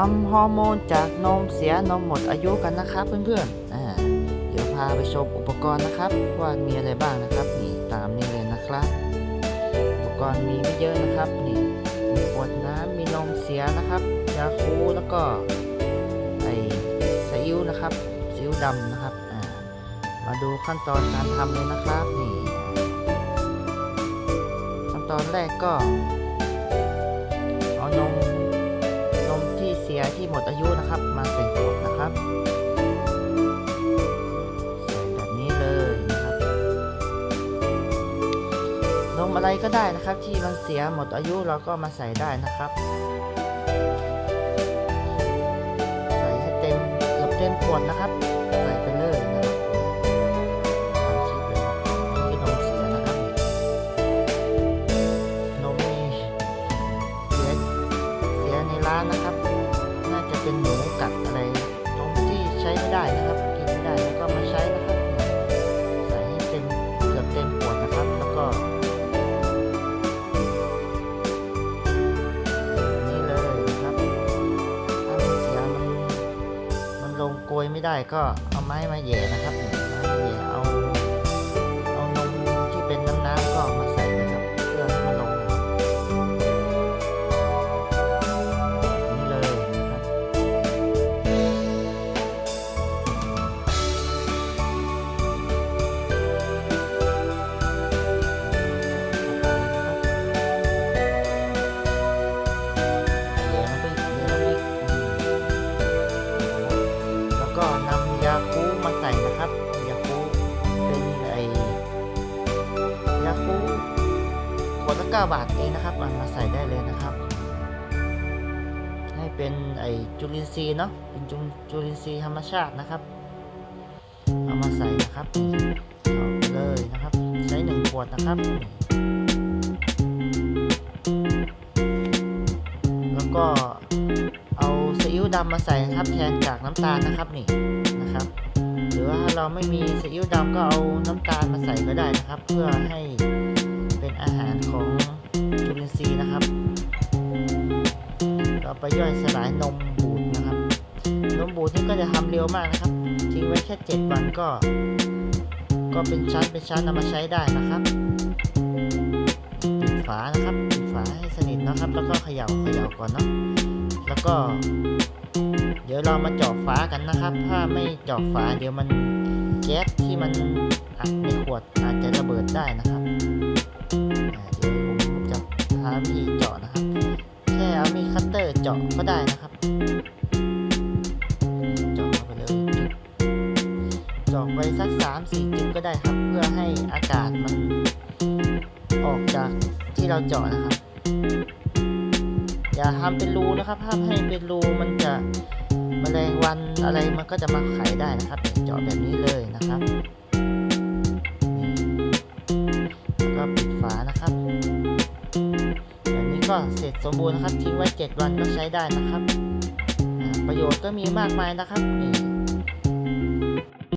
ทำฮอร์โมนจากนมเสียนมหมดอายุกันนะครับเพื่อนๆอ่าเดี๋ยวพาไปชมอุปกรณ์นะครับ ว่ามีอะไรบ้างนะครับนี่ตามนี้เลยนะครับ อุปกรณ์มีไม่เยอะนะครับนี่มีขวดน้ำมีนมเสียนะครับยาคูลแล้วก็ไอซีอิ๊วนะครับซีอิ๊วดำนะครับอ่ามาดูขั้นตอนการทำเลยนะครับนี่ขั้นตอนแรกก็เอานม มที่เสียที่หมดอายุนะครับ มาใส่ขวดนะครับใส่แบบนี้เลยนะครับนมอะไรก็ได้นะครับ ที่มันเสียหมดอายุเราก็มาใส่ได้นะครับ ใส่ให้เต็มเกือบเต็มขวดนะครับ ใส่ไปเลยนะครับตามคลิปเลยครับนี่คือนมเสียนะครับ เป็นหนูกัดอะไรนมที่ใช้ไม่ได้นะครับกินไม่ได้แล้วก็มาใช้นะครับใส่ให้เต็มเกือบเต็มขวดนะครับ แล้วก็นี่เลยนะครับถ้ามันเสียมันมันลงโกยไม่ได้ก็เอาไม้มาแย่นะครับไม้มาแย่ ยาคูขวดละเก้าบาทเองนะครับมาใส่ได้เลยนะครับ ให้เป็นไอจุลินทรีย์เนาะเป็นจุจุลินทรีย์ธรรมชาตินะครับ เอามาใส่นะครับเอาไปเลยนะครับ ใช้หนึ่งขวดนะครับแล้วก็เอาซีอิ๊วดำมาใส่นะครับ แทนจากน้ำตาลนะครับนี่นะครับ รือว่าถ้าเราไม่มีซีอิ๊วดำก็เอาน้ำตาลมาใส่ก็ได้นะครับ เพื่อให้เป็นอาหารของจุลินทรีย์นะครับ เราไปย่อยสลายนมบูดนะครับนมบูดนี่ก็จะทำเร็วมากนะครับทิ้งไว้แค่ 7 วันก็ ก็เป็นชั้นเป็นชั้นนำมาใช้ได้นะครับปิดฝานะครับปิดฝาให้สนิทนะครับ แล้วก็เขย่าเขย่าก่อนเนาะแล้วก็ เดี๋ยวเรามาเจาะฝากันนะครับ ถ้าไม่เจาะฝาเดี๋ยวมันแก๊สที่มันอัดในขวดอาจจะระเบิดได้นะครับเดี๋ยวผมจะหาวิธีเจาะนะครับ แค่เอามีคัตเตอร์เจาะก็ได้นะครับเจาะไปเลยเจาะไปสักสามสี่จุดก็ได้ครับ เพื่อให้อากาศมันออกจากที่เราเจาะนะครับ อย่าทำเป็นรูนะครับถ้าให้เป็นรูมันจะแมลงวันอะไรมันก็จะมาไข่ได้นะครับ เจาะแบบนี้เลยนะครับแล้วก็ปิดฝานะครับแบบนี้ก็เสร็จสมบูรณ์นะครับทิ้งไว้ 7 วันก็ใช้ได้นะครับ ประโยชน์ก็มีมากมายนะครับนี่